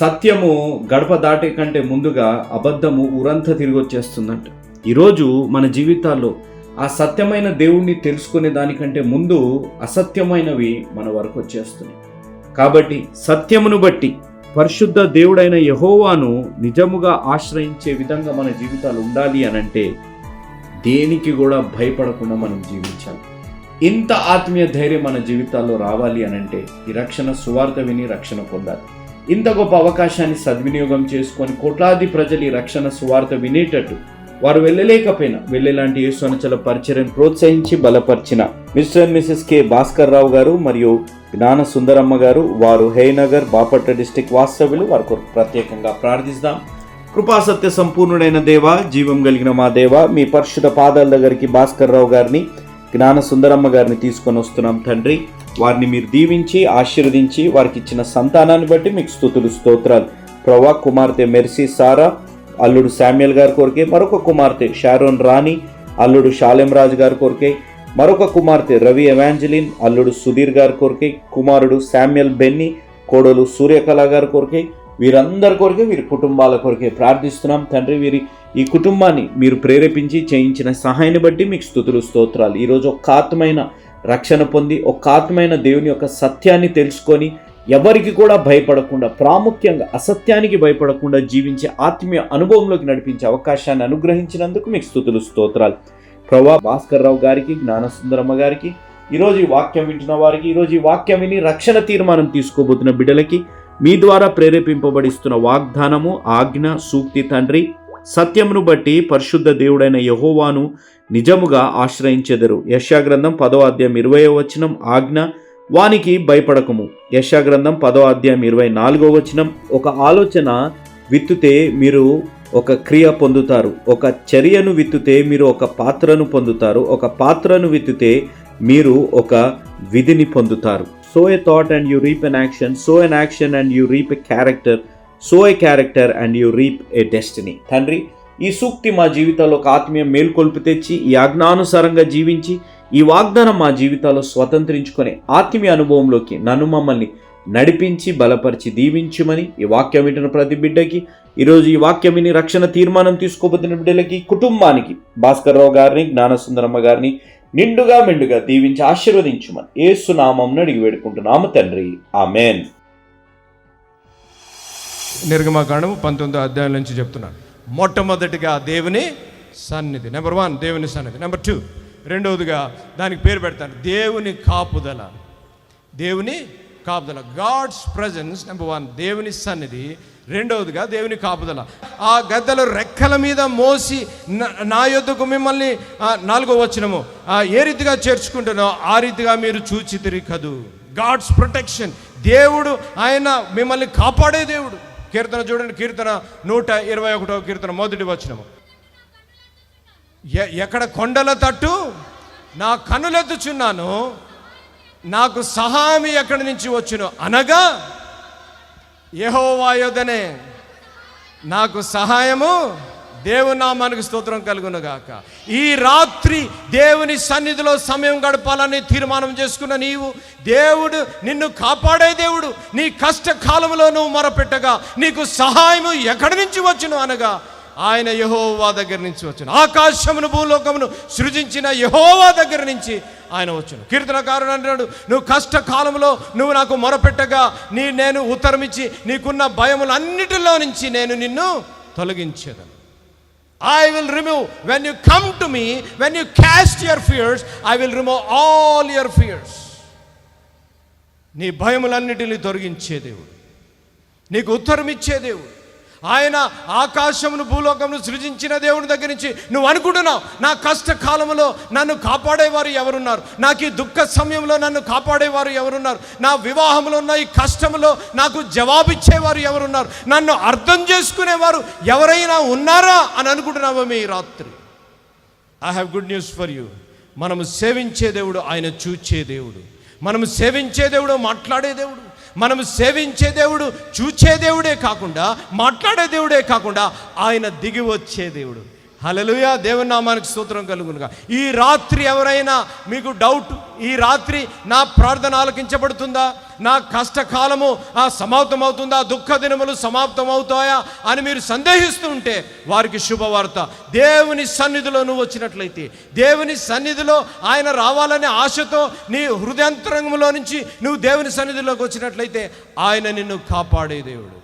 సత్యము గడప దాటే కంటే ముందుగా అబద్ధము ఊరంతా తిరిగి వచ్చేస్తుందంట. ఈరోజు మన జీవితాల్లో ఆ సత్యమైన దేవుణ్ణి తెలుసుకునే దానికంటే ముందు అసత్యమైనవి మన వరకు వచ్చేస్తున్నాయి. కాబట్టి సత్యమును బట్టి పరిశుద్ధ దేవుడైన యహోవాను నిజముగా ఆశ్రయించే విధంగా మన జీవితాలు ఉండాలి అనంటే దేనికి కూడా భయపడకుండా మనం జీవించాలి. ఇంత ఆత్మీయ ధైర్యం మన జీవితాల్లో రావాలి అనంటే ఈ రక్షణ సువార్త విని రక్షణ పొందాలి. ఇంత గొప్ప అవకాశాన్ని సద్వినియోగం చేసుకొని కోట్లాది ప్రజలు ఈ రక్షణ సువార్త వినేటట్టు వారు వెళ్ళలేకపోయినా వెళ్ళేలాంటి యేసునచల పరిచయం ప్రోత్సహించి బలపరిచిన mister and misses K Bhaskar Rao garu మరియు జ్ఞాన సుందరమ్మ గారు వారు హేనగర్ బాపట్ల డిస్టిక్ వాస్తవ్యులు. వారి కొరకు ప్రత్యేకంగా ప్రార్థిస్తాం. కృపాసత్య సంపూర్ణుడైన దేవ జీవం కలిగిన మా దేవ మీ పరిశుద్ధ పాదాల దగ్గరికి భాస్కర్ రావు గారిని జ్ఞాన సుందరమ్మ గారిని తీసుకొని వస్తున్నాం తండ్రి. వారిని మీరు దీవించి ఆశీర్వదించి వారికి ఇచ్చిన సంతానాన్ని బట్టి మీకు స్థుతులు స్తోత్రాలు. ప్రవా కుమార్తె మెర్సీ సారా అల్లుడు శామ్యుల్ గారి కోరికే మరొక కుమార్తె షారోన్ రాణి అల్లుడు షాలెం రాజు గారి కోరికే మరొక కుమార్తె రవి ఎవాంజలిన్ అల్లుడు సుధీర్ గారి కోరికే కుమారుడు శామ్యుల్ బెన్ని కోడలు సూర్యకళ గారి కోరికే వీరందరి కొరకే వీరి కుటుంబాల కొరకే ప్రార్థిస్తున్నాం. తండ్రి వీరి ఈ కుటుంబాన్ని మీరు ప్రేరేపించి చేయించిన సహాయాన్ని బట్టి మీకు స్థుతులు స్తోత్రాలు. ఈరోజు ఒక ఆత్మైన రక్షణ పొంది ఒక ఆత్మైన దేవుని యొక్క సత్యాన్ని తెలుసుకొని ఎవరికి కూడా భయపడకుండా ప్రాముఖ్యంగా అసత్యానికి భయపడకుండా జీవించే ఆత్మీయ అనుభవంలోకి నడిపించే అవకాశాన్ని అనుగ్రహించినందుకు మీకు స్థుతులు స్తోత్రాలు. ప్రభా భాస్కర్ రావు గారికి జ్ఞానసుందరమ్మ గారికి ఈరోజు ఈ వాక్యం వింటున్న వారికి ఈరోజు ఈ వాక్యం విని రక్షణ తీర్మానం తీసుకోబోతున్న బిడ్డలకి మీ ద్వారా ప్రేరేపింపబడిస్తున్న వాగ్దానము ఆజ్ఞ సూక్తి తండ్రి సత్యమును బట్టి పరిశుద్ధ దేవుడైన యహోవాను నిజముగా ఆశ్రయించెదరు. యశాగ్రంథం పదో అధ్యాయం ఇరవై వచనం ఆజ్ఞ వానికి భయపడకము. యశాగ్రంథం పదో అధ్యాయం ఇరవై నాలుగో వచనం ఒక ఆలోచన విత్తుతే మీరు ఒక క్రియ పొందుతారు. ఒక చర్యను విత్తుతే మీరు ఒక పాత్రను పొందుతారు. ఒక పాత్రను విత్తుతే మీరు ఒక విధిని పొందుతారు. So a thought and you reap an action so an action and you reap a character so a character and you reap a destiny. తండ్రి ఈ సూక్తి మా జీవితాల్లో ఒక ఆత్మీయ మేల్కొల్పు తెచ్చి ఈ ఆజ్ఞానుసారంగా జీవించి ఈ వాగ్దానం మా జీవితాల్లో స్వతంత్రించుకొని ఆత్మీయ అనుభవంలోకి నన్ను మమ్మల్ని నడిపించి బలపరిచి దీవించుమని ఈ వాక్యం వింటున్న ప్రతి బిడ్డకి ఈరోజు ఈ వాక్యం విని రక్షణ తీర్మానం తీసుకోబోతున్న బిడ్డలకి కుటుంబానికి భాస్కర్ రావు గారిని జ్ఞానసుందరమ్మ గారిని నిండుగా మెండుగా దీవించి ఆశీర్వదించుమని ఏసునామం అడిగి వేడుకుంటున్నాము తండ్రి. ఆమెన్. నిర్గమకాండము పంతొమ్మిదో అధ్యాయం నుంచి చెప్తున్నాను. మొట్టమొదటిగా దేవుని సన్నిధి నెంబర్ వన్ దేవుని సన్నిధి నెంబర్ టూ రెండవదిగా దానికి పేరు పెడతాను దేవుని కాపుదల. దేవుని కాపుదల. గాడ్స్ ప్రజెన్స్ నెంబర్ వన్ దేవుని సన్నిధి. రెండవదిగా దేవుని కాపుదల. ఆ గద్దలు రెక్కల మీద మోసి నా- నా యొద్దకు మిమ్మల్ని నాలుగో వచ్చినము ఏ రీతిగా చేర్చుకుంటున్నావు ఆ రీతిగా మీరు చూచి తిరిగి కదు గాడ్స్ ప్రొటెక్షన్ దేవుడు ఆయన మిమ్మల్ని కాపాడే దేవుడు. కీర్తన చూడండి కీర్తన నూట ఇరవై ఒకటో కీర్తన మొదటి వచనము. ఎ- ఎక్కడ కొండల తట్టు నా కనులెత్తుచున్నాను నాకు సహామి ఎక్కడి నుంచి వచ్చును అనగా యెహోవాయోదనే నాకు సహాయము దేవుని నామానికి స్తోత్రం కలుగును గాక ఈ రాత్రి దేవుని సన్నిధిలో సమయం గడపాలని తీర్మానం చేసుకున్న నీవు దేవుడు నిన్ను కాపాడే దేవుడు నీ కష్టకాలంలో నువ్వు మొరపెట్టగా నీకు సహాయము ఎక్కడి నుంచి వచ్చును అనగా ఆయన యహోవా దగ్గర నుంచి వచ్చును. ఆకాశమును భూలోకమును సృజించిన యహోవా దగ్గర నుంచి ఆయన వచ్చును. కీర్తనకారుడు అంటున్నాడు నువ్వు కష్టకాలంలో నువ్వు నాకు మొరపెట్టగా నీ నేను ఉత్తరమిచ్చి నీకున్న భయములన్నిటిలో నుంచి నేను నిన్ను తొలగించేదను. I will remove, when you come to me, when you cast your fears, I will remove all your fears. నీ భయములన్నిటిని తొలగించే దేవుడు నీకు ఉత్తరం ఇచ్చే దేవుడు ఆయన ఆకాశమును భూలోకమును సృజించిన దేవుని దగ్గర నుంచి నువ్వు అనుకుంటున్నావు నా కష్టకాలంలో నన్ను కాపాడేవారు ఎవరున్నారు? నాకు ఈ దుఃఖ సమయంలో నన్ను కాపాడేవారు ఎవరున్నారు? నా వివాహంలో ఉన్న ఈ కష్టంలో నాకు జవాబిచ్చేవారు ఎవరున్నారు? నన్ను అర్థం చేసుకునేవారు ఎవరైనా ఉన్నారా అని అనుకుంటున్నావు మీ రాత్రి? I have good news for you మనము సేవించే దేవుడు ఆయన చూచే దేవుడు. మనము సేవించే దేవుడు మాట్లాడే దేవుడు. మనం సేవించే దేవుడు చూచే దేవుడే కాకుండా మాట్లాడే దేవుడే కాకుండా ఆయన దిగి వచ్చే దేవుడు. హలలుయ దేవుని నామానికి సూత్రం కలుగునుగా. ఈ రాత్రి ఎవరైనా మీకు డౌట్ ఈ రాత్రి నా ప్రార్థన ఆలకించబడుతుందా? నా కష్టకాలము ఆ సమాప్తం అవుతుందా దుఃఖ దినములు సమాప్తం అవుతాయా అని మీరు సందేహిస్తూ ఉంటే వారికి శుభవార్త. దేవుని సన్నిధిలో నువ్వు వచ్చినట్లయితే దేవుని సన్నిధిలో ఆయన రావాలనే ఆశతో నీ హృదయంతరంగంలో నుంచి నువ్వు దేవుని సన్నిధిలోకి వచ్చినట్లయితే ఆయన నిన్ను కాపాడే దేవుడు.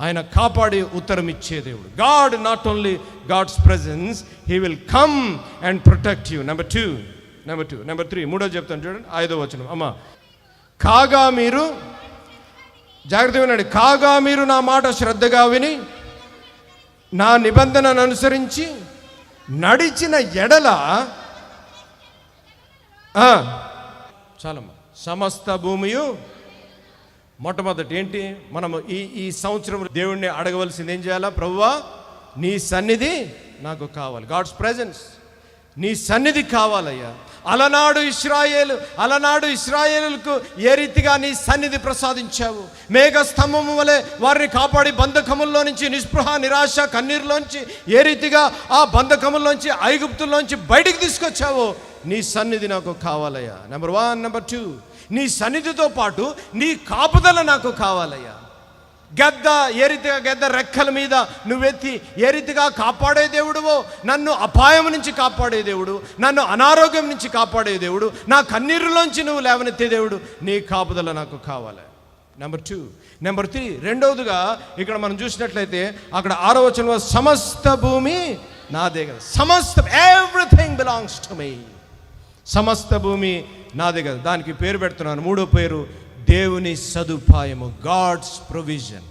ఆయన కాపాడి ఉత్తరం ఇచ్చే దేవుడు. God not only God's presence he will come and protect you number two number two number three మూడో చెప్తాను చూడండి ఐదో వచనం. అమ్మ కాగా మీరు జాగ్రత్త వినండి కాగా మీరు నా మాట శ్రద్ధగా విని నా నిబంధనను అనుసరించి నడిచిన ఎడల చాలమ్మా సమస్త భూమియు మొట్టమొదటి ఏంటి? మనము ఈ ఈ సంవత్సరం దేవుణ్ణి అడగవలసింది ఏం చేయాలా? ప్రభువా నీ సన్నిధి నాకు కావాలి. గాడ్స్ ప్రెజెన్స్ నీ సన్నిధి కావాలయ్యా. అలనాడు ఇస్రాయేలు అలనాడు ఇస్రాయేలుకు ఏ రీతిగా నీ సన్నిధి ప్రసాదించావు? మేఘ స్తంభము వలె వారిని కాపాడి బంధకముల్లో నుంచి నిస్పృహ నిరాశ కన్నీరులోంచి ఏ రీతిగా ఆ బంధకముల్లోంచి ఐగుప్తుల్లోంచి బయటికి తీసుకొచ్చావో నీ సన్నిధి నాకు కావాలయ్యా. నెంబర్ వన్ నెంబర్ టూ నీ సన్నిధితో పాటు నీ కాపుదల నాకు కావాలయ్యా. గద్ద ఏ రీతిగా గద్ద రెక్కల మీద నువ్వెత్తి ఏ రీతిగా కాపాడే దేవుడువో నన్ను అపాయం నుంచి కాపాడే దేవుడు నన్ను అనారోగ్యం నుంచి కాపాడే దేవుడు నా కన్నీరులోంచి నువ్వు లేవనెత్తే దేవుడు నీ కాపుదల నాకు కావాలి. నెంబర్ టూ నెంబర్ త్రీ రెండవదిగా ఇక్కడ మనం చూసినట్లయితే అక్కడ ఆరో వచనంలో సమస్త భూమి నాదే కదా. సమస్త ఎవ్రీథింగ్ బిలాంగ్స్ టు మీ సమస్త భూమి నాదే కదా దానికి పేరు పెడుతున్నాను. మూడో పేరు దేవుని సదుపాయము గాడ్స్ ప్రొవిజన్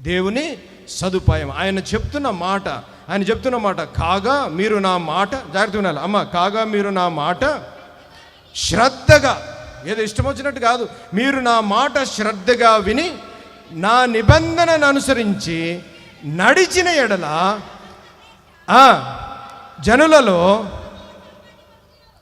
దేవుని సదుపాయం ఆయన చెప్తున్న మాట ఆయన చెప్తున్న మాట కాగా మీరు నా మాట జాగ్రత్త వినాలి అమ్మ కాగా మీరు నా మాట శ్రద్ధగా ఏదో ఇష్టం వచ్చినట్టు కాదు. మీరు నా మాట శ్రద్ధగా విని నా నిబంధనను అనుసరించి నడిచిన ఎడల జనులలో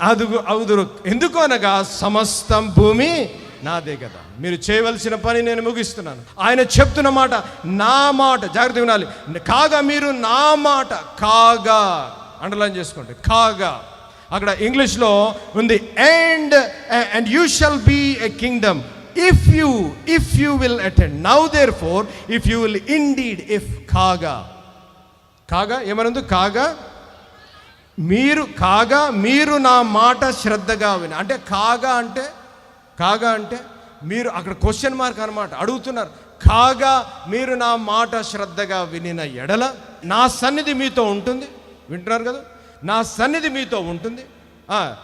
అదుగు అవుదురు. ఎందుకు అనగా సమస్తం భూమి నాదే కదా మీరు చేయవలసిన పని నేను ముగిస్తున్నాను. ఆయన చెప్తున్న మాట నా మాట జాగ్రత్త వినాలి. కాగా మీరు నా మాట కాగా. అండర్లైన్ చేసుకోండి. కాగా. అక్కడ ఇంగ్లీష్లో ఉంది and and you shall be a kingdom if you if you will attend now therefore if you will indeed if కాగా కాగా ఏమనుంది? కాగా మీరు కాగా మీరు నా మాట శ్రద్ధగా విని అంటే కాగా అంటే కాగా అంటే మీరు అక్కడ క్వశ్చన్ మార్క్ అనమాట అడుగుతున్నారు. కాగా మీరు నా మాట శ్రద్ధగా వినిన ఎడల నా సన్నిధి మీతో ఉంటుంది. వింటున్నారు కదా? నా సన్నిధి మీతో ఉంటుంది.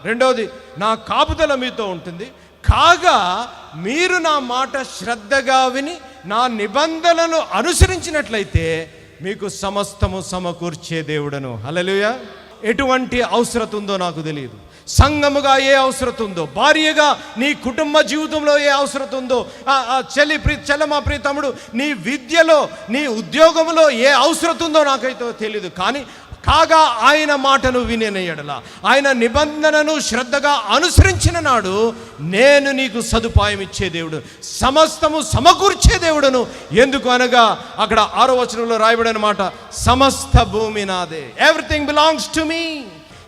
రెండవది నా కాపుదల మీతో ఉంటుంది. కాగా మీరు నా మాట శ్రద్ధగా విని నా నిబంధనలు అనుసరించినట్లయితే మీకు సమస్తము సమకూర్చే దేవుడను. హలలుయా ఎటువంటి అవసరత ఉందో నాకు తెలియదు. సంఘముగా ఏ అవసరత ఉందో భార్యగా నీ కుటుంబ జీవితంలో ఏ అవసరత ఉందో ఆ, చెల్లి ప్రీ చెల్లమా ప్రియతముడు నీ విద్యలో నీ ఉద్యోగంలో ఏ అవసరత ఉందో నాకైతే తెలియదు. కానీ కాగా ఆయన మాటను వినిన ఎడల. ఆయన నిబంధనను శ్రద్ధగా అనుసరించిన నాడు నేను నీకు సదుపాయం ఇచ్చే దేవుడు సమస్తము సమకూర్చే దేవుడును. ఎందుకు అనగా అక్కడ ఆరో వచనంలో రాయబడిన మాట సమస్త భూమి నాదే ఎవ్రీథింగ్ బిలాంగ్స్ టు మీ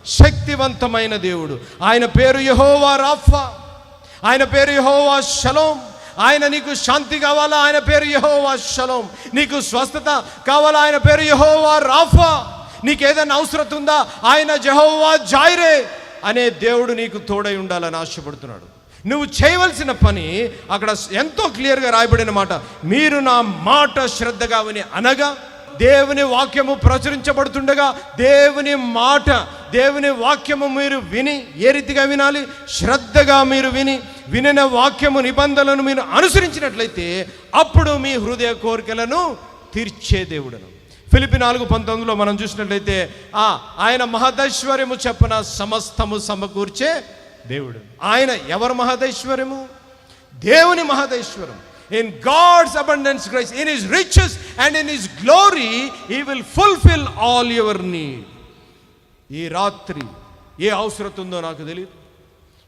శక్తివంతమైన దేవుడు. ఆయన పేరు యహోవా రాఫా ఆయన పేరు యహోవా షలోం. ఆయన నీకు శాంతి కావాలా? ఆయన పేరు యహోవా షలోం. నీకు స్వస్థత కావాలా? ఆయన పేరు యహోవా రాఫా. నీకు ఏదైనా ఉందా? ఆయన జహోవా జాయిరే అనే దేవుడు నీకు తోడై ఉండాలని ఆశపడుతున్నాడు. నువ్వు చేయవలసిన పని అక్కడ ఎంతో క్లియర్గా రాయబడిన మాట మీరు నా మాట శ్రద్ధగా విని అనగా దేవుని వాక్యము ప్రచురించబడుతుండగా దేవుని మాట దేవుని వాక్యము మీరు విని ఏ రీతిగా వినాలి? శ్రద్ధగా మీరు విని వినిన వాక్యము నిబంధనలను మీరు అనుసరించినట్లయితే అప్పుడు మీ హృదయ కోరికలను తీర్చే దేవుడను. ఫిలిపి నాలుగు పంతొమ్మిదిలో మనం చూసినట్లయితే ఆ ఆయన మహదైశ్వర్యము చెప్పన సమస్తము సమకూర్చే దేవుడు. ఆయన ఎవరు మహదైశ్వర్యము? దేవుని మహదైశ్వరం in God's abundance grace in his riches and in his glory he will fulfill all your need ఈ రాత్రి ఏ అవసరత ఉందో నాకు తెలియదు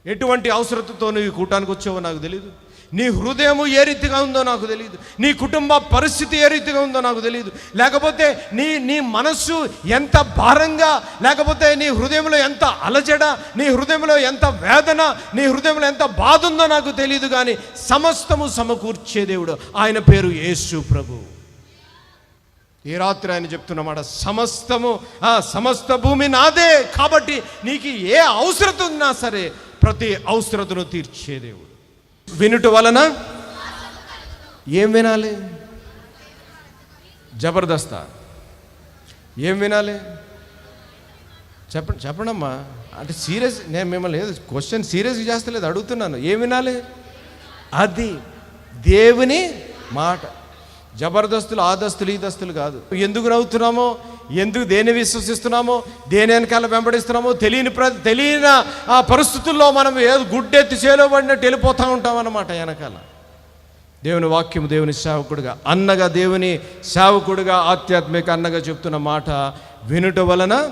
ఎటువంటి అవసరతతో నువ్వు కూటానికి వచ్చావో నాకు తెలియదు నీ హృదయము ఏ రీతిగా ఉందో నాకు తెలియదు నీ కుటుంబ పరిస్థితి ఏ రీతిగా ఉందో నాకు తెలియదు లేకపోతే నీ నీ మనస్సు ఎంత భారంగా లేకపోతే నీ హృదయంలో ఎంత అలజడ నీ హృదయంలో ఎంత వేదన నీ హృదయంలో ఎంత బాధ ఉందో నాకు తెలియదు కానీ సమస్తము సమకూర్చే దేవుడు ఆయన పేరు యేసు ప్రభు. ఈ రాత్రి ఆయన చెప్తున్నమాట సమస్తము ఆ సమస్త భూమి నాదే కాబట్టి నీకు ఏ అవసరత ఉన్నా సరే ప్రతి అవసరతను తీర్చే దేవుడు. వినుట వలన ఏం వినాలి? జబర్దస్తా. ఏం వినాలి? చెప్పండి చెప్పండమ్మా. అంటే సీరియస్ నేను మిమ్మల్ని లేదు క్వశ్చన్ సీరియస్గా చేస్తలేదు అడుగుతున్నాను. ఏం వినాలి? అది దేవుని మాట. జబర్దస్తులు ఆ దస్తులు ఈ దస్తులు కాదు. ఎందుకు నవ్వుతున్నామో ఎందుకు దేన్ని విశ్వసిస్తున్నామో దేని వెనకాల వెంబడిస్తున్నామో తెలియని ప్ర తెలియని ఆ పరిస్థితుల్లో మనం ఏదో గుడ్డెత్తి చేలో పడినట్టు వెళ్ళిపోతూ ఉంటాం అన్నమాట వెనకాల. దేవుని వాక్యం దేవుని సేవకుడుగా అన్నగా దేవుని సేవకుడుగా ఆధ్యాత్మిక అన్నగా చెప్తున్న మాట వినుట వలన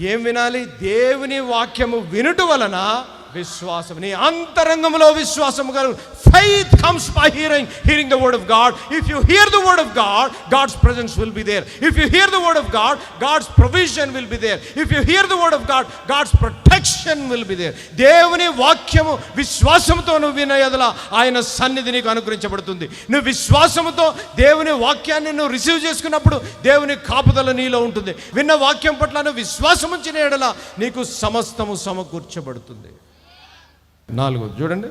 ఏం వినాలి? దేవుని వాక్యము వినుట వలన విశ్వాసం. నీ అంతరంగంలో విశ్వాసం కలుగు faith comes by hearing hearing the word of God if you hear the word of God God's presence will be there if you hear the word of God God's provision will be there if you hear the word of God God's protection will be there దేవుని వాక్యము విశ్వాసంతో నువ్వు విన ఎదల ఆయన సన్నిధి నీకు అనుగ్రహించబడుతుంది. నువ్వు విశ్వాసముతో దేవుని వాక్యాన్ని నువ్వు రిసీవ్ చేసుకున్నప్పుడు దేవుని కాపుదల నీలో ఉంటుంది. విన్న వాక్యం పట్ల నువ్వు విశ్వాసం ఉంచిన ఎడల నీకు సమస్తము సమకూర్చబడుతుంది. నాలుగు చూడండి.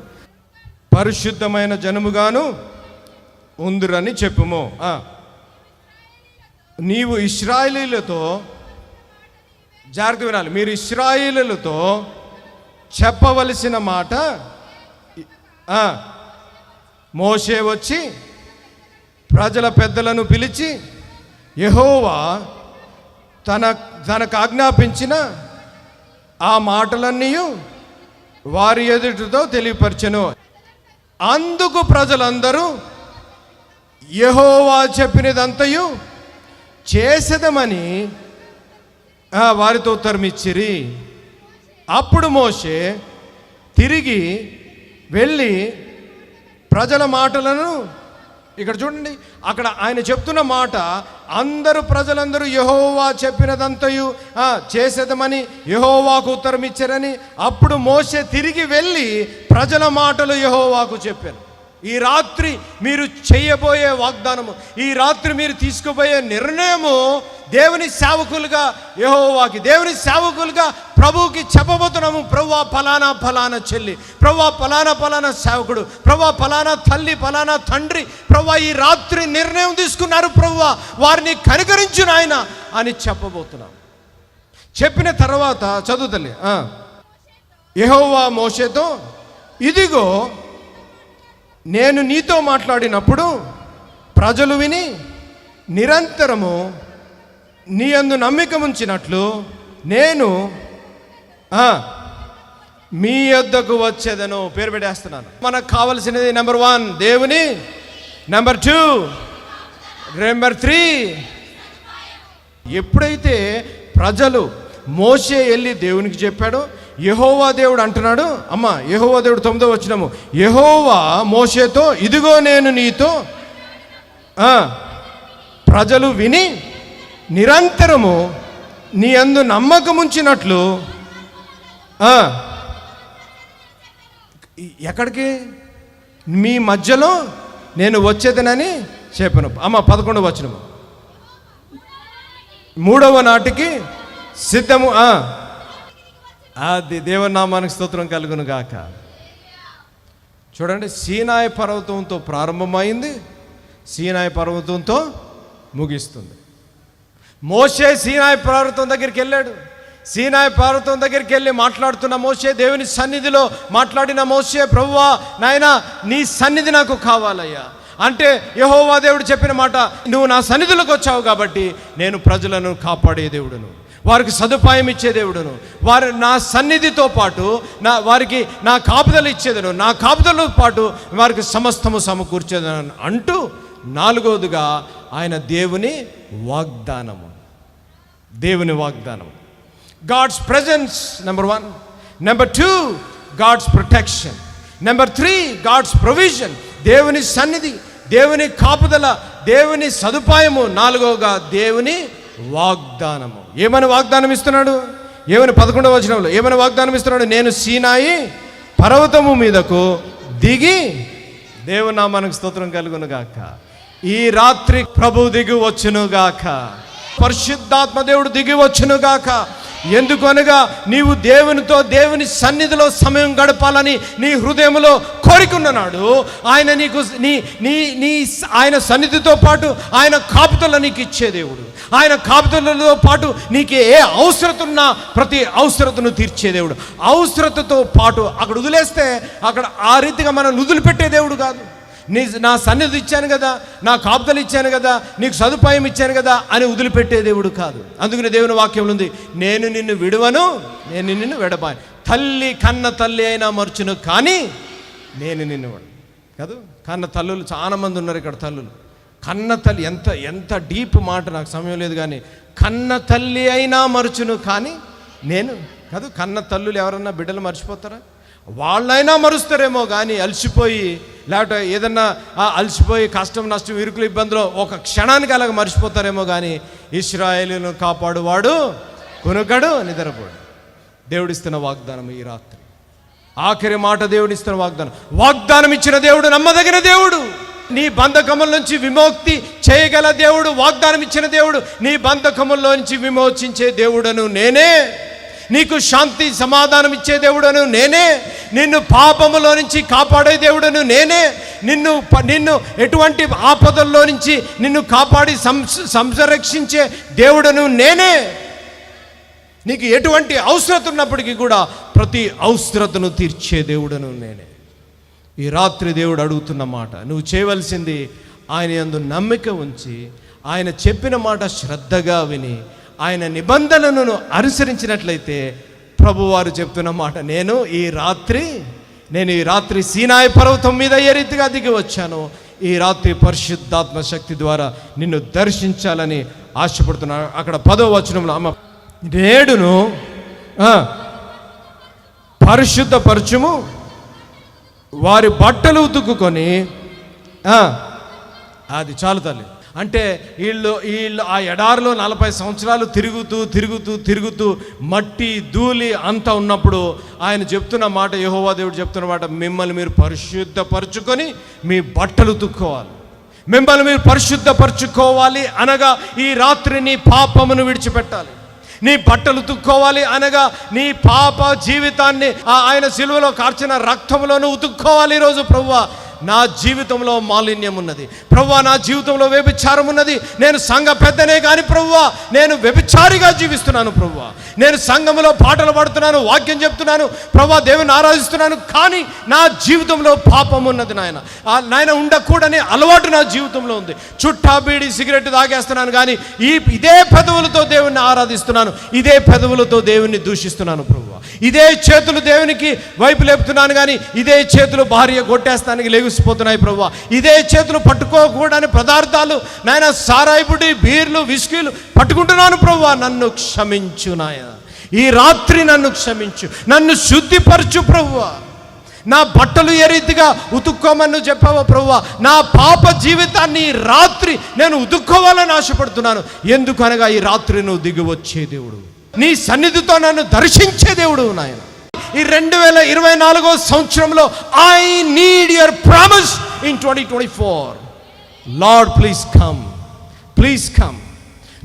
పరిశుద్ధమైన జనముగాను ఉందిరని చెప్పుము. నీవు ఇస్రాయిలీలతో జాగ్రత్త వినాలి. మీరు ఇస్రాయిలతో చెప్పవలసిన మాట మోసే వచ్చి ప్రజల పెద్దలను పిలిచి యహోవా తన తనకు ఆజ్ఞాపించిన ఆ మాటలన్నీ వారి ఎదుటితో తెలియపరచను. అందుకు ప్రజలందరూ యహోవా చెప్పినదంతయు చేసేదమని వారితో ఉత్తరం ఇచ్చిరి అప్పుడు మోషే తిరిగి వెళ్ళి ప్రజల మాటలను ఇక్కడ చూడండి అక్కడ ఆయన చెప్తున్న మాట అందరూ ప్రజలందరూ యహోవా చెప్పినదంతయు చేసేదమని యహోవాకు ఉత్తరం ఇచ్చారని అప్పుడు మోసే తిరిగి వెళ్ళి ప్రజల మాటలు యహోవాకు చెప్పారు. ఈ రాత్రి మీరు చేయబోయే వాగ్దానము ఈ రాత్రి మీరు తీసుకుపోయే నిర్ణయము దేవుని సేవకులుగా యహోవాకి దేవుని సేవకులుగా ప్రభువుకి చెప్పబోతున్నాము ప్రవ్వా ఫలానా ఫలానా చెల్లి ప్రవ్వా ఫలానా ఫలానా సేవకుడు ప్రవ్వా ఫలానా తల్లి ఫలానా తండ్రి ప్రవ్వా ఈ రాత్రి నిర్ణయం తీసుకున్నారు ప్రవ్వా వారిని కనికరించు నాయన అని చెప్పబోతున్నాం చెప్పిన తర్వాత చదువుతలే యహోవా ఆ. మోషేతో ఇదిగో నేను నీతో మాట్లాడినప్పుడు ప్రజలు విని నిరంతరము నీ అందు నమ్మిక ఉంచినట్లు నేను మీ యొద్దకు వచ్చేదను. పేరు పెట్టేస్తున్నాను. మనకు కావలసినది నెంబర్ వన్ దేవుని. నెంబర్ టూ నెంబర్ త్రీ ఎప్పుడైతే ప్రజలు మోసే వెళ్ళి దేవునికి చెప్పాడో యహోవా దేవుడు అంటున్నాడు అమ్మ యహోవా దేవుడు తొమ్మిదో వచ్చినాము యహోవా మోసేతో ఇదిగో నేను నీతో ప్రజలు విని నిరంతరము నీ అందు నమ్మకముంచినట్లు ఎక్కడికి? మీ మధ్యలో నేను వచ్చేదనని చెప్పాను. అమ్మ పదకొండవ వచ్చినము మూడవ నాటికి సిద్ధము ఆ. అది దేవనామానికి స్తోత్రం కలుగును గాక. చూడండి సీనాయ పర్వతంతో ప్రారంభమైంది సీనాయ పర్వతంతో ముగిస్తుంది. మోసే సీనాయ పర్వతం దగ్గరికి వెళ్ళాడు. సీనాయ పర్వతం దగ్గరికి వెళ్ళి మాట్లాడుతున్న మోసే దేవుని సన్నిధిలో మాట్లాడిన మోసే ప్రభువా నాయన నీ సన్నిధి నాకు కావాలయ్యా. అంటే యహోవా దేవుడు చెప్పిన మాట నువ్వు నా సన్నిధిలోకి వచ్చావు కాబట్టి నేను ప్రజలను కాపాడే దేవుడును. వారికి సదుపాయం ఇచ్చే దేవుడును. వారు నా సన్నిధితో పాటు నా వారికి నా కాపుదలు ఇచ్చేదను. నా కాపుదలతో పాటు వారికి సమస్తము సమకూర్చేదను అంటూ నాలుగవదిగా ఆయన దేవుని వాగ్దానము. దేవుని వాగ్దానం God's presence number one. Number two God's protection. Number three God's provision. దేవుని సన్నిధి దేవుని కాపుదల దేవుని సదుపాయము. నాలుగోగా దేవుని వాగ్దానము. ఏమని వాగ్దానం ఇస్తున్నాడు? ఏమని పదకొండవ వచనంలో? ఏమని వాగ్దానం ఇస్తున్నాడు? నేను సీనాయి పర్వతము మీదకు దిగి దేవుని నామానికి స్తోత్రం కలుగును గాక. ఈ రాత్రి ప్రభు దిగి వచ్చును గాక. పరిశుద్ధాత్మ దేవుడు దిగి వచ్చును గాక. ఎందుకనగా నీవు దేవునితో దేవుని సన్నిధిలో సమయం గడపాలని నీ హృదయంలో కోరికున్ననాడు ఆయన నీకు నీ నీ నీ ఆయన సన్నిధితో పాటు ఆయన కాపుతల నీకు ఇచ్చే దేవుడు. ఆయన కాపుతలతో పాటు నీకు ఏ అవసరత ఉన్నా ప్రతి అవసరతను తీర్చే దేవుడు. అవసరతతో పాటు అక్కడ వదిలేస్తే అక్కడ ఆ రీతిగా మనం వదిలిపెట్టే దేవుడు కాదు. నీ నా సన్నిధి ఇచ్చాను కదా నా కాపుదలు ఇచ్చాను కదా నీకు సదుపాయం ఇచ్చాను కదా అని వదిలిపెట్టే దేవుడు కాదు. అందుకని దేవుని వాక్యం ఉంది నేను నిన్ను విడువను నేను నిన్ను విడపాను తల్లి కన్న తల్లి అయినా మర్చును కానీ నేను నిన్ను విడను. కాదు కన్న తల్లులు చాలా మంది ఉన్నారు ఇక్కడ తల్లులు. కన్న తల్లి ఎంత ఎంత డీప్ మాట నాకు సమయం లేదు కానీ కన్న తల్లి అయినా మరుచును కానీ నేను కాదు కన్న తల్లులు ఎవరన్నా బిడ్డలు మర్చిపోతారా? వాళ్ళైనా మరుస్తారేమో కానీ అలసిపోయి లేకపోతే ఏదన్నా అలసిపోయి కష్టం నష్టం ఇరుకులు ఇబ్బందులు ఒక క్షణానికి అలాగ మర్చిపోతారేమో కానీ ఇస్రాయేలును కాపాడువాడు కొనుగడు నిద్రపోడు. దేవుడిస్తున్న వాగ్దానం ఈ రాత్రి. ఆఖరి మాట దేవుడిస్తున్న వాగ్దానం. వాగ్దానం ఇచ్చిన దేవుడు నమ్మదగిన దేవుడు. నీ బంధకముల నుంచి విమోక్తి చేయగల దేవుడు వాగ్దానం ఇచ్చిన దేవుడు నీ బంధకముల్లోంచి విమోచించే దేవుడను నేనే. నీకు శాంతి సమాధానం ఇచ్చే దేవుడను నేనే. నిన్ను పాపములో నుంచి కాపాడే దేవుడను నేనే. నిన్ను ప- నిన్ను ఎటువంటి ఆపదల్లో నుంచి నిన్ను కాపాడి సంరక్షించే దేవుడను నేనే. నీకు ఎటువంటి అవసరత ఉన్నప్పటికీ కూడా ప్రతి అవసరతను తీర్చే దేవుడను నేనే. ఈ రాత్రి దేవుడు అడుగుతున్న మాట నువ్వు చేయవలసింది ఆయన అందు నమ్మిక ఉంచి ఆయన చెప్పిన మాట శ్రద్ధగా విని ఆయన నిబంధనలను అనుసరించినట్లయితే ప్రభువారు చెప్తున్న మాట నేను ఈ రాత్రి నేను ఈ రాత్రి సీనాయ పర్వతం మీద ఏ రీతిగా దిగి వచ్చాను? ఈ రాత్రి పరిశుద్ధాత్మ శక్తి ద్వారా నిన్ను దర్శించాలని ఆశపడుతున్నాను. అక్కడ పదో వచనంలో అమ్మ నేడును పరిశుద్ధ పరిశుద్ధపరచుము వారి బట్టలు ఉతుక్కుని అది చాలు తల్లి అంటే వీళ్ళు వీళ్ళు ఆ ఎడారిలో నలభై సంవత్సరాలు తిరుగుతూ తిరుగుతూ తిరుగుతూ మట్టి ధూళి అంతా ఉన్నప్పుడు ఆయన చెప్తున్న మాట యహోవా దేవుడు చెప్తున్న మాట మిమ్మల్ని మీరు పరిశుద్ధపరచుకొని మీ బట్టలు ఉతుక్కోవాలి మిమ్మల్ని మీరు పరిశుద్ధపరచుకోవాలి అనగా ఈ రాత్రి నీ పాపమును విడిచిపెట్టాలి. నీ బట్టలు ఉతుక్కోవాలి అనగా నీ పాప జీవితాన్ని ఆ ఆయన సిలువలో కార్చిన రక్తంలోనూ ఉతుక్కోవాలి ఈరోజు ప్రభువా. నా జీవితంలో మాలిన్యం ఉన్నది. ప్రవ్వా నా జీవితంలో వ్యభిచారం ఉన్నది. నేను సంఘ పెద్దనే కానీ ప్రవ్వా నేను వ్యభిచారిగా జీవిస్తున్నాను ప్రవ్వా నేను సంఘంలో పాటలు పాడుతున్నాను వాక్యం చెప్తున్నాను ప్రవ్వా దేవుని ఆరాధిస్తున్నాను కానీ నా జీవితంలో పాపం ఉన్నది నాయన. నాయన ఉండకూడని అలవాటు నా జీవితంలో ఉంది. చుట్టా బీడి సిగరెట్ తాగేస్తున్నాను కానీ ఈ ఇదే పెదవులతో దేవుణ్ణి ఆరాధిస్తున్నాను ఇదే పెదవులతో దేవుణ్ణి దూషిస్తున్నాను ప్రభు ఇదే చేతులు దేవునికి వైపు లేపుతున్నాను కానీ ఇదే చేతులు భార్య కొట్టేస్తానికి లెగిసిపోతున్నాయి ప్రభు ఇదే చేతులు పట్టుకోకూడని పదార్థాలు నాయన సారాయిపుడి బీర్లు విస్కీలు పట్టుకుంటున్నాను ప్రభు నన్ను క్షమించు నాయన. ఈ రాత్రి నన్ను క్షమించు. నన్ను శుద్ధిపరచు ప్రభువా. నా బట్టలు ఏ రీతిగా ఉతుక్కోమని నువ్వు చెప్పావో ప్రభువా? నా పాప జీవితాన్ని రాత్రి నేను ఉతుక్కోవాలని ఆశపడుతున్నాను. ఎందుకనగా ఈ రాత్రి నువ్వు దిగి వచ్చే దేవుడు. నీ సన్నిధితో నన్ను దర్శించే దేవుడు నాయన. ఈ రెండు వేల ఇరవై నాలుగో సంవత్సరంలో I need your promise in twenty twenty four lord please come please come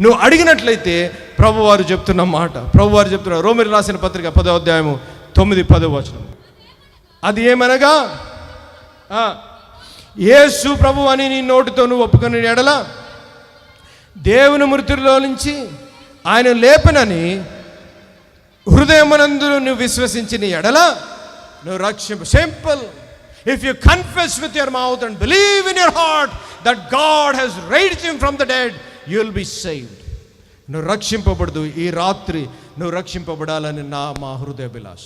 నువ్వు అడిగినట్లయితే ప్రభువారు చెప్తున్న మాట. ప్రభువారు చెప్తున్న రోమిరి రాసిన పత్రిక పదో అధ్యాయము తొమ్మిది పదో వచనం. అది ఏమనగా? ఏసు యేసు ప్రభు అని నీ నోటితో నువ్వు ఒప్పుకొని ఎడల దేవుని మృతుల్లో నుంచి ఆయన లేపనని హృదయమునందు నువ్వు విశ్వసించిన ఎడల నువ్వు రక్షింపు. Simple if you confess with your mouth and believe in your heart that God has raised him from the dead you will be saved నువ్వు రక్షింపబడదు. ఈ రాత్రి నువ్వు రక్షింపబడాలని నా మా హృదయాభిలాష.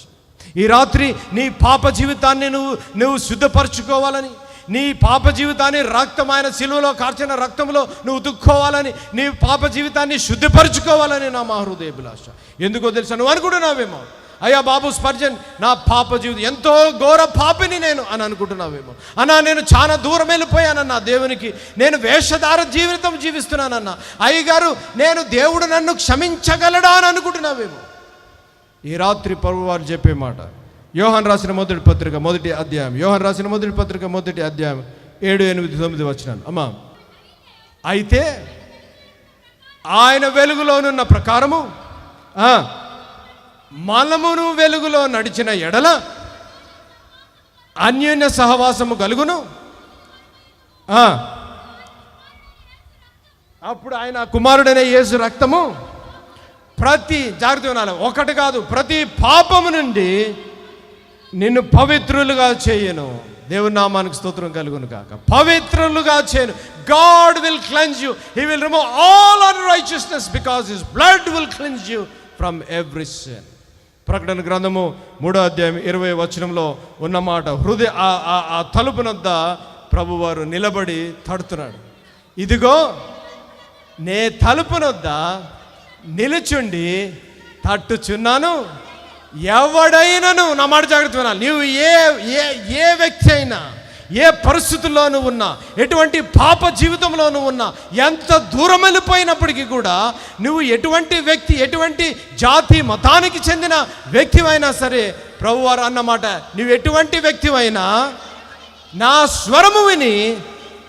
ఈ రాత్రి నీ పాప జీవితాన్ని నువ్వు నువ్వు శుద్ధపరచుకోవాలని నీ పాప జీవితాన్ని రక్తమైన శిలువలో కార్చిన రక్తంలో నువ్వు దుక్కోవాలని నీ పాప జీవితాన్ని శుద్ధిపరచుకోవాలని నా మా హృదయాభిలాష ఎందుకో తెలుసా? నువ్వు అనుకుంటున్నావేమో? అయ్యా బాబు స్పర్జన్ నా పాప జీవితం ఎంతో ఘోర పాపిని నేను అని అనుకుంటున్నావేమో. అన్నా నేను చాలా దూరం వెళ్ళిపోయానన్నా దేవునికి. నేను వేషధార జీవితం జీవిస్తున్నానన్నా. అయ్యగారు నేను దేవుడు నన్ను క్షమించగలడా అని అనుకుంటున్నావేమో? ఈ రాత్రి పరువు వారు చెప్పే మాట. యోహన్ రాసిన మొదటి పత్రిక మొదటి అధ్యాయం. యోహన్ రాసిన మొదటి పత్రిక మొదటి అధ్యాయం. ఏడు ఎనిమిది తొమ్మిది వచ్చినాను అమ్మా అయితే ఆయన వెలుగులోనున్న ప్రకారము మనమును వెలుగులో నడిచిన ఎడల అన్యోన్య సహవాసము కలుగును. అప్పుడు ఆయన కుమారుడనే యేసు రక్తము ప్రతి జాగ్రత్త వినాలి ఒకటి కాదు ప్రతి పాపము నుండి నిన్ను పవిత్రులుగా చేయను. దేవుని నామానికి స్తోత్రం కలుగును కాక పవిత్రులుగా చేయను. God will cleanse you he will remove all unrighteousness because his blood will cleanse you from every sin ప్రకటన గ్రంథము మూడో అధ్యాయం ఇరవై వచనంలో ఉన్నమాట హృదయ ఆ- తలుపునద్ద ప్రభువారు నిలబడి తడుతున్నాడు. ఇదిగో నే తలుపునొద్ద నిలుచుండి తట్టుచున్నాను. ఎవడైనను నా మాట జాగ్రత్త వినాలి. నువ్వు ఏ ఏ ఏ వ్యక్తి అయినా ఏ పరిస్థితుల్లో నువ్వు ఉన్నా ఎటువంటి పాప జీవితంలో నువ్వు ఉన్నా ఎంత దూరం వెళ్ళిపోయినప్పటికీ కూడా నువ్వు ఎటువంటి వ్యక్తి ఎటువంటి జాతి మతానికి చెందిన వ్యక్తివైనా సరే ప్రభువారు అన్నమాట నువ్వు ఎటువంటి వ్యక్తివైనా నా స్వరము విని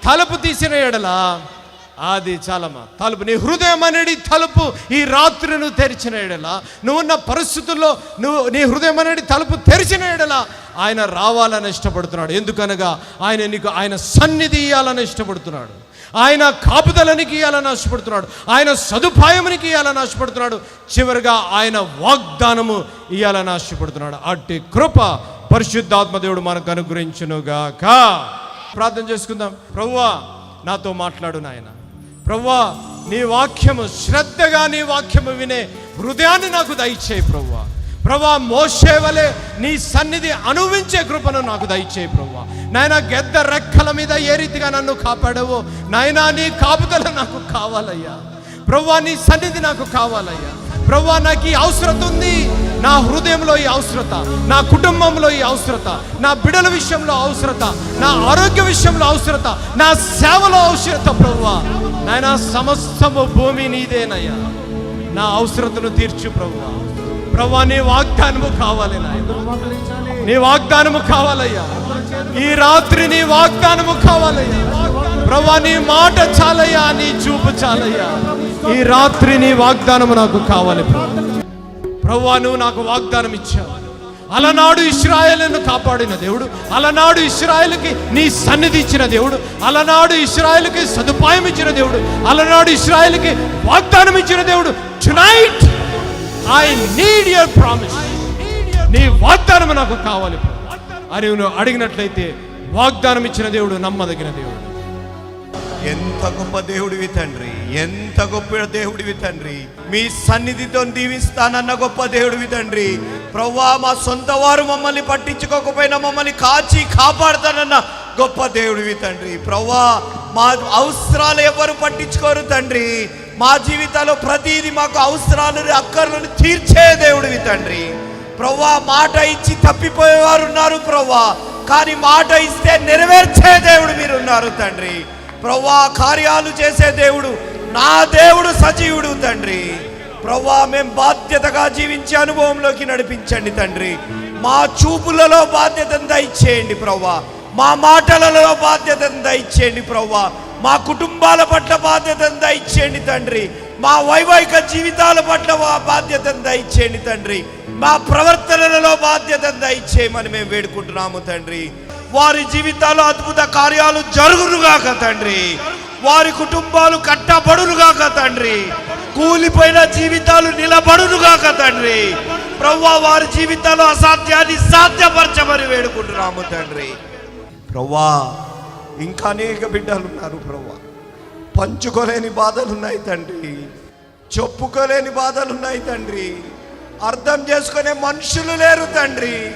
తలుపు తీసిన ఎడలా అది చాలమ్మా. తలుపు నీ హృదయం అనేది తలుపు ఈ రాత్రి నువ్వు తెరిచిన ఎడలా. నువ్వు ఉన్న పరిస్థితుల్లో నువ్వు నీ హృదయం అనేది తలుపు తెరిచిన ఎడలా ఆయన రావాలని ఇష్టపడుతున్నాడు. ఎందుకనగా ఆయన నీకు ఆయన సన్నిధి ఇవ్వాలని ఇష్టపడుతున్నాడు. ఆయన కాపుదలనికి ఇవ్వాలని ఆశపడుతున్నాడు. ఆయన సదుపాయమునికి ఇవ్వాలని ఆశపడుతున్నాడు. చివరిగా ఆయన వాగ్దానము ఇవ్వాలని ఆశపడుతున్నాడు. అట్టి కృప పరిశుద్ధాత్మ దేవుడు మనకు అనుగ్రహించునుగాక. ప్రార్థన చేసుకుందాం. ప్రభువా నాతో మాట్లాడు నాయనా. ప్రవ్వా నీ వాక్యము శ్రద్ధగా నీ వాక్యము వినే హృదయాన్ని నాకు దయచేయి ప్రవ్వా. ప్రభా మోసే వలె నీ సన్నిధి అనువించే కృపను నాకు దయచేయి ప్రభువా నాయన గెద్ద రెక్కల మీద ఏ రీతిగా నన్ను కాపాడవో నాయనా నీ కాపుదల నాకు కావాలయ్యా. ప్రవ్వా నీ సన్నిధి నాకు కావాలయ్యా. ప్రవ్వా నాకు ఈ అవసరత ఉంది. నా హృదయంలో ఈ అవసరత నా కుటుంబంలో ఈ అవసరత నా బిడల విషయంలో అవసరత నా ఆరోగ్య విషయంలో అవసరత నా సేవలో అవసరత ప్రవ్వా. నాయన సమస్తము భూమి నీదేనయ్యా. నా అవసరతను తీర్చు ప్రభువా. ప్రభువా నీ వాగ్దానము కావాలి నాయన. నీ వాగ్దానము కావాలయ్యా. ఈ రాత్రి నీ వాగ్దానము కావాలయ్యా. ప్రభా నీ మాట చాలయ్యా నీ చూపు చాలయ్యా. ఈ రాత్రి నీ వాగ్దానము నాకు కావాలి ప్రభు ప్రభువా నువ్వు నాకు వాగ్దానం ఇచ్చావు అలనాడు ఇస్రాయలను కాపాడిన దేవుడు. అలనాడు ఇస్రాయేల్కి నీ సన్నిధి ఇచ్చిన దేవుడు. అలనాడు ఇస్రాయేల్కి సదుపాయం ఇచ్చిన దేవుడు. అలనాడు ఇస్రాయేల్కి వాగ్దానం ఇచ్చిన దేవుడు. Tonight I need your promise నీ వాగ్దానం నాకు కావాలి అని నువ్వు అడిగినట్లయితే వాగ్దానం ఇచ్చిన దేవుడు నమ్మదగిన దేవుడు. ఎంత గొప్ప దేవుడివి తండ్రి ఎంత గొప్ప దేవుడివి తండ్రి. మీ సన్నిధితో దీవిస్తానన్న గొప్ప దేవుడివి తండ్రి. ప్రవ్వా మా సొంత వారు మమ్మల్ని పట్టించుకోకపోయినా మమ్మల్ని కాచి కాపాడుతానన్న గొప్ప దేవుడివి తండ్రి. ప్రవ్వా మా అవసరాలు ఎవరు పట్టించుకోరు తండ్రి. మా జీవితాల్లో ప్రతిదీ మాకు అవసరాలు అక్కర్లను తీర్చే దేవుడివి తండ్రి. ప్రవ్వా మాట ఇచ్చి తప్పిపోయేవారు ఉన్నారు ప్రవ్వా. కానీ మాట ఇస్తే నెరవేర్చే దేవుడు మీరు ఉన్నారు తండ్రి. ప్రవ్వా కార్యాలు చేసే దేవుడు. నా దేవుడు సజీవుడు తండ్రి. ప్రవ్వా మేము బాధ్యతగా జీవించే అనుభవంలోకి నడిపించండి తండ్రి. మా చూపులలో బాధ్యతను దయచేయండి ప్రవ్వా. మా మాటలలో బాధ్యతను దయచేయండి ప్రవ్వా. మా కుటుంబాల పట్ల బాధ్యతను దయచేయండి తండ్రి. మా వైవాహిక జీవితాల పట్ల బాధ్యతను దయచేయండి తండ్రి. మా ప్రవర్తనలలో బాధ్యతను దయచేయమని మేము వేడుకుంటున్నాము తండ్రి. వారి జీవితాలు అద్భుత కార్యాలు జరుగునుగాక తండ్రి. వారి కుటుంబాలు కట్టబడునుగాక తండ్రి. కూలిపోయిన జీవితాలు నిలబడునుగాక తండ్రి. ప్రవ్వా వారి జీవితాలు అసాధ్యాన్ని సాధ్యపరచమని వేడుకుంటున్నాము తండ్రి. ప్రవ్వా ఇంకా అనేక బిడ్డలు ఉన్నారు ప్రవ్వా. పంచుకోలేని బాధలు ఉన్నాయి తండ్రి. చెప్పుకోలేని బాధలు ఉన్నాయి తండ్రి. అర్థం చేసుకునే మనుషులు లేరు తండ్రి.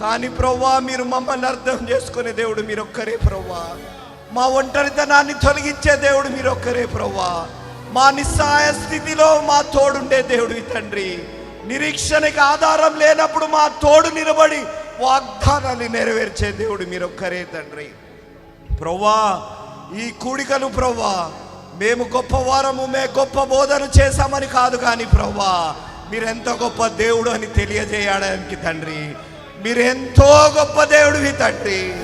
కానీ ప్రవ్వా మీరు మమ్మల్ని అర్థం చేసుకునే దేవుడు మీరు ఒక్కరే ప్రవ్వా. మా ఒంటరితనాన్ని తొలగించే దేవుడు మీరు ఒక్కరే ప్రవ్వా. మా నిస్సాయ స్థితిలో మా తోడుండే దేవుడు తండ్రి. నిరీక్షణకి ఆధారం లేనప్పుడు మా తోడు నిలబడి వాగ్దానాన్ని నెరవేర్చే దేవుడు మీరు ఒక్కరే తండ్రి. ప్రవ్వా ఈ కూడికను ప్రవ్వా మేము గొప్ప వారము మే గొప్ప బోధన చేశామని కాదు కానీ ప్రవ్వా మీరెంత గొప్ప దేవుడు అని తెలియజేయడానికి తండ్రి. మీరెంతో గొప్ప దేవుడివి తండ్రి.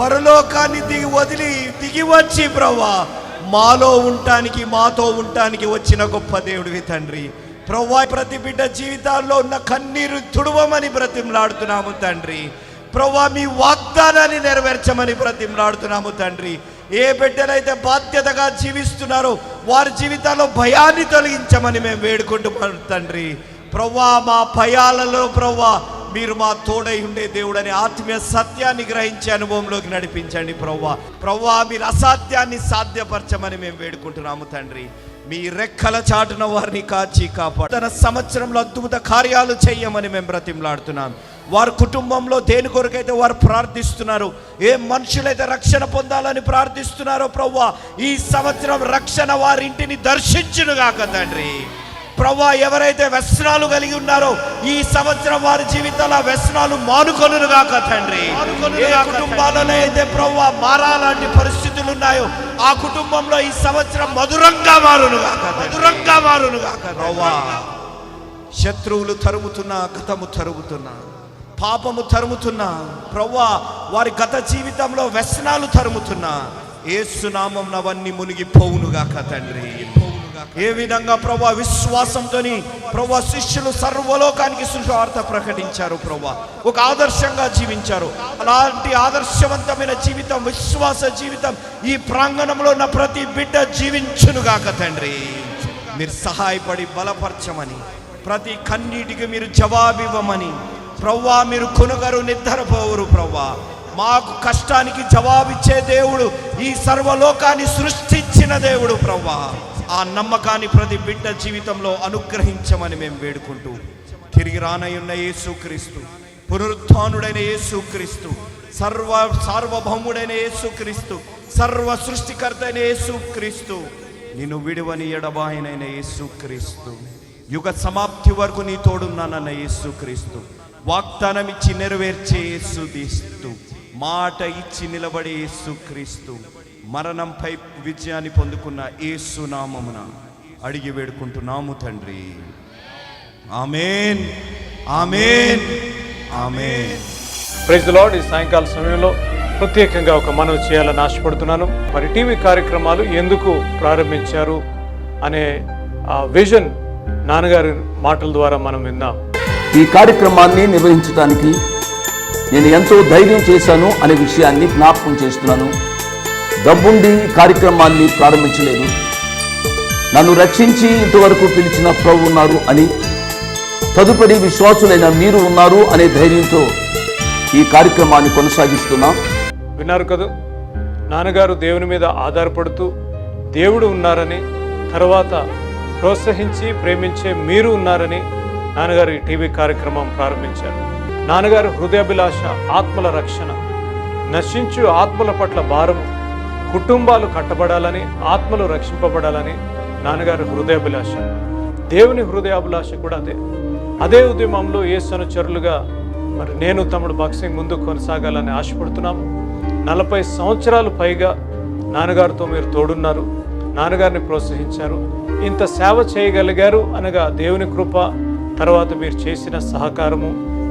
పరలోకాన్ని దిగి వదిలి దిగి వచ్చి ప్రవ్వా మాలో ఉండటానికి మాతో ఉండటానికి వచ్చిన గొప్ప దేవుడివి తండ్రి. ప్రవ్వా ప్రతి బిడ్డ జీవితాల్లో ఉన్న కన్నీరు తుడవమని బ్రతిమలాడుతున్నాము తండ్రి. ప్రవ్వా మీ వాగ్దానాన్ని నెరవేర్చమని బ్రతిమలాడుతున్నాము తండ్రి. ఏ బిడ్డలైతే బాధ్యతగా జీవిస్తున్నారో వారి జీవితాల్లో భయాన్ని తొలగించమని మేము వేడుకుంటున్నాం తండ్రి. ప్రవ్వా మా భయాలలో ప్రవ్వా మీరు మా తోడై ఉండే దేవుడని ఆత్మీయ సత్యాన్ని గ్రహించే అనుభవంలోకి నడిపించండి ప్రవ్వా. ప్రవ్వా మీరు అసాధ్యాన్ని సాధ్యపరచమని మేము వేడుకుంటున్నాము తండ్రి. మీ రెక్కల చాటున వారిని కాచి కాపాడు. తన సంవత్సరంలో అద్భుత కార్యాలు చేయమని మేము బ్రతిమలాడుతున్నాం. వారి కుటుంబంలో దేని కొరకైతే వారు ప్రార్థిస్తున్నారు ఏ మనుషులైతే రక్షణ పొందాలని ప్రార్థిస్తున్నారో ప్రవ్వా ఈ సంవత్సరం రక్షణ వారి ఇంటిని దర్శించునుగాక తండ్రి. ప్రవ్వా ఎవరైతే వ్యసనాలు కలిగి ఉన్నారో ఈ సంవత్సరం వారి జీవితాల వ్యసనాలు మానుకొనుగాక తండ్రి. ఏ కుటుంబాలలో అయితే ప్రవ్వా మారాలాంటి పరిస్థితులు ఉన్నాయో ఆ కుటుంబంలో ఈ సంవత్సరం మధురంగా మారునుగాక మధురంగా మారునుగాక ప్రవ్వా శత్రువులు తరుముతున్నా గతము తరుగుతున్నా పాపము తరుముతున్నా ప్రవ్వా వారి గత జీవితంలో వ్యసనాలు తరుముతున్నా ఏసునామం అవన్నీ మునిగి పోవునుగాక తండ్రి. ఏ విధంగా ప్రభా విశ్వాసంతోని ప్రభా శిష్యులు సర్వలోకానికి సువార్త ప్రకటించారు ప్రభా. ఒక ఆదర్శంగా జీవించారు. అలాంటి ఆదర్శవంతమైన జీవితం విశ్వాస జీవితం ఈ ప్రాంగణంలో ఉన్న ప్రతి బిడ్డ జీవించునుగాక తండ్రి. మీరు సహాయపడి బలపరచమని ప్రతి కన్నీటికి మీరు జవాబివ్వమని ప్రవ్వా మీరు కొనుగరు నిద్రపోవరు ప్రవ్వా మాకు కష్టానికి జవాబిచ్చే దేవుడు ఈ సర్వలోకాన్ని సృష్టించిన దేవుడు ప్రవ్వా. ఆ నమ్మకాన్ని ప్రతి బిడ్డ జీవితంలో అనుగ్రహించమని మేము వేడుకుంటూ తిరిగి రానయున్న యేసుక్రీస్తు పునరుత్డైన యేసుక్రీస్తు సర్వ సార్వభౌముడైన యేసుక్రీస్తు సర్వ సృష్టికర్త అయిన యేసుక్రీస్తు నిన్ను విడువని ఎడబాయినైన యేసుక్రీస్తు యుగ సమాప్తి వరకు నీ తోడున్నానన్న యేసుక్రీస్తు వాగ్దానం ఇచ్చి నెరవేర్చే యేసుక్రీస్తు మాట ఇచ్చి నిలబడే యేసుక్రీస్తు మరణంపై విజయాన్ని పొందుకున్న యేసు నామమున అడిగి వేడుకుంటున్నాము తండ్రి. Amen. Amen. Amen. Praise lord ఈ సాయంకాల సమయంలో ప్రత్యేకంగా ఒక మనవి చేయాలని ఆశపడుతున్నాను. మరి టీవీ కార్యక్రమాలు ఎందుకు ప్రారంభించారు అనే ఆ విజన్ నాన్నగారి మాటల ద్వారా మనం విందాం. ఈ కార్యక్రమాన్ని నిర్వహించడానికి నేను ఎంతో ధైర్యం చేశాను అనే విషయాన్ని జ్ఞాపకం చేస్తున్నాను. డబ్బుండి కార్యక్రమాన్ని ప్రారంభించలేదు. నన్ను రక్షించి ఇంతవరకు పిలిచిన ప్రభు ఉన్నారు అని తదుపరి విశ్వాసులైన మీరు ఉన్నారు అనే ధైర్యంతో ఈ కార్యక్రమాన్ని కొనసాగిస్తున్నాం. విన్నారు కదా? నాన్నగారు దేవుని మీద ఆధారపడుతూ దేవుడు ఉన్నారని తర్వాత ప్రోత్సహించి ప్రేమించే మీరు ఉన్నారని నాన్నగారు ఈ టీవీ కార్యక్రమం ప్రారంభించారు. నాన్నగారు హృదయాభిలాష ఆత్మల రక్షణ. నశించు ఆత్మల పట్ల భారము. కుటుంబాలు కట్టబడాలని ఆత్మలు రక్షింపబడాలని నాన్నగారి హృదయాభిలాష. దేవుని హృదయాభిలాష కూడా అదే. అదే ఉద్యమంలో ఏ సనుచరులుగా మరి నేను తమ్ముడు బాక్సింగ్ ముందు కొనసాగాలని ఆశపడుతున్నాము. నలభై సంవత్సరాలు పైగా నాన్నగారితో మీరు తోడున్నారు. నాన్నగారిని ప్రోత్సహించారు. ఇంత సేవ చేయగలిగారు అనగా దేవుని కృప తర్వాత మీరు చేసిన సహకారము.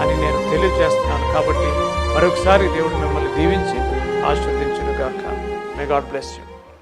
అని నేను తెలియజేస్తున్నాను కాబట్టి మరొకసారి దేవుడు మిమ్మల్ని దీవించి ఆశీర్వదించును గాక మే గాడ్ బ్లెస్ యూ